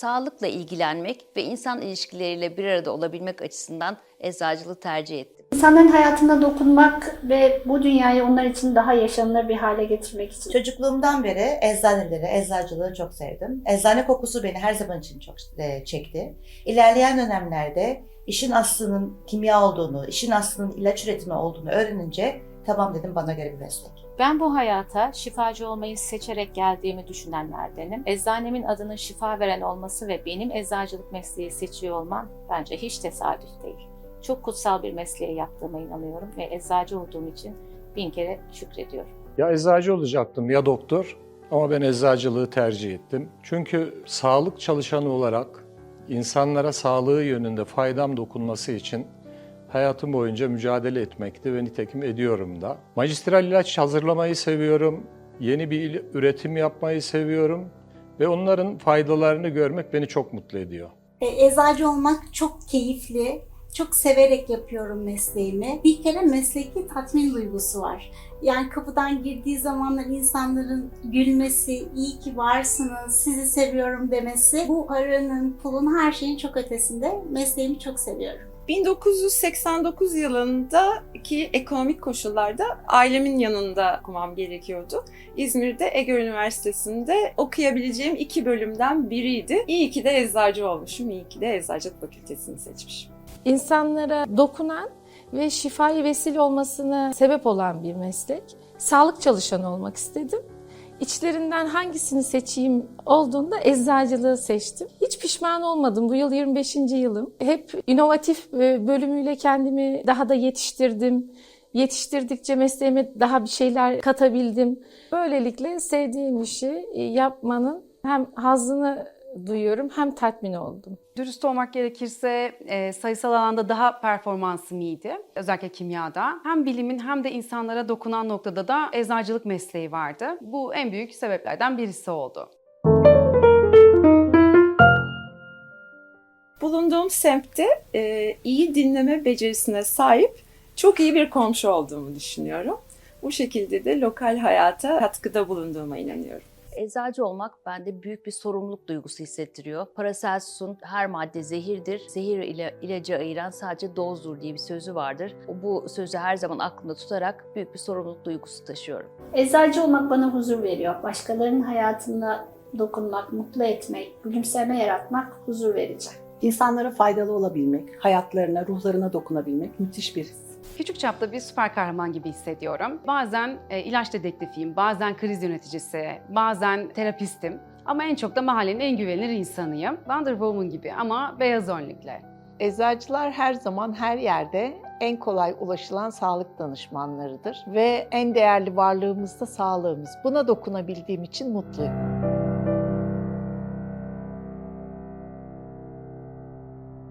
Sağlıkla ilgilenmek ve insan ilişkileriyle bir arada olabilmek açısından eczacılığı tercih ettim. İnsanların hayatına dokunmak ve bu dünyayı onlar için daha yaşanılır bir hale getirmek için. Çocukluğumdan beri eczaneleri, eczacılığı çok sevdim. Eczane kokusu beni her zaman için çok e, çekti. İlerleyen dönemlerde işin aslının kimya olduğunu, işin aslının ilaç üretimi olduğunu öğrenince tamam dedim bana göre bir meslek. Ben bu hayata şifacı olmayı seçerek geldiğimi düşünenlerdenim. Eczanemin adının şifa veren olması ve benim eczacılık mesleği seçiyor olmam bence hiç tesadüf değil. Çok kutsal bir mesleği yaptığıma inanıyorum ve eczacı olduğum için bin kere şükrediyorum. Ya eczacı olacaktım ya doktor ama ben eczacılığı tercih ettim. Çünkü sağlık çalışanı olarak insanlara sağlığı yönünde faydam dokunması için hayatım boyunca mücadele etmekti ve nitekim ediyorum da. Magistral ilaç hazırlamayı seviyorum, yeni bir üretim yapmayı seviyorum ve onların faydalarını görmek beni çok mutlu ediyor. E, Eczacı olmak çok keyifli. Çok severek yapıyorum mesleğimi. Bir kere mesleki tatmin duygusu var. Yani kapıdan girdiği zamanlar insanların gülmesi, iyi ki varsınız, sizi seviyorum demesi, bu paranın, pulun, her şeyin çok ötesinde mesleğimi çok seviyorum. 1989 yılındaki ekonomik koşullarda ailemin yanında okumam gerekiyordu. İzmir'de Ege Üniversitesi'nde okuyabileceğim iki bölümden biriydi. İyi ki de eczacı olmuşum, iyi ki de eczacılık fakültesini seçmişim. insanlara dokunan ve şifayı vesile olmasına sebep olan bir meslek. Sağlık çalışanı olmak istedim. İçlerinden hangisini seçeyim olduğunda eczacılığı seçtim. Hiç pişman olmadım. Bu yıl 25. yılım. Hep inovatif e, bölümüyle kendimi daha da yetiştirdim. Yetiştirdikçe mesleğime daha bir şeyler katabildim. Böylelikle sevdiğim işi e, yapmanın hem hazzını duyuyorum hem tatmin oldum. Dürüst olmak gerekirse e, sayısal alanda daha performansım iyiydi. Özellikle kimyada. Hem bilimin hem de insanlara dokunan noktada da eczacılık mesleği vardı. Bu en büyük sebeplerden birisi oldu. Bulunduğum semtte e, iyi dinleme becerisine sahip çok iyi bir komşu olduğumu düşünüyorum. Bu şekilde de lokal hayata katkıda bulunduğuma inanıyorum. Eczacı olmak bende büyük bir sorumluluk duygusu hissettiriyor. Paracelsus'un her madde zehirdir, zehir ile ilacı ayıran sadece dozdur diye bir sözü vardır. Bu sözü her zaman aklımda tutarak büyük bir sorumluluk duygusu taşıyorum. Eczacı olmak bana huzur veriyor. Başkalarının hayatına dokunmak, mutlu etmek, gülümseme yaratmak huzur verici. İnsanlara faydalı olabilmek, hayatlarına, ruhlarına dokunabilmek müthiş bir his. Küçük çapta bir süper kahraman gibi hissediyorum. Bazen e, ilaç dedektifiyim, bazen kriz yöneticisi, bazen terapistim. Ama en çok da mahallenin en güvenilir insanıyım. Wonder Woman gibi ama beyaz önlükle. Eczacılar her zaman her yerde en kolay ulaşılan sağlık danışmanlarıdır ve en değerli varlığımız da sağlığımız. Buna dokunabildiğim için mutluyum.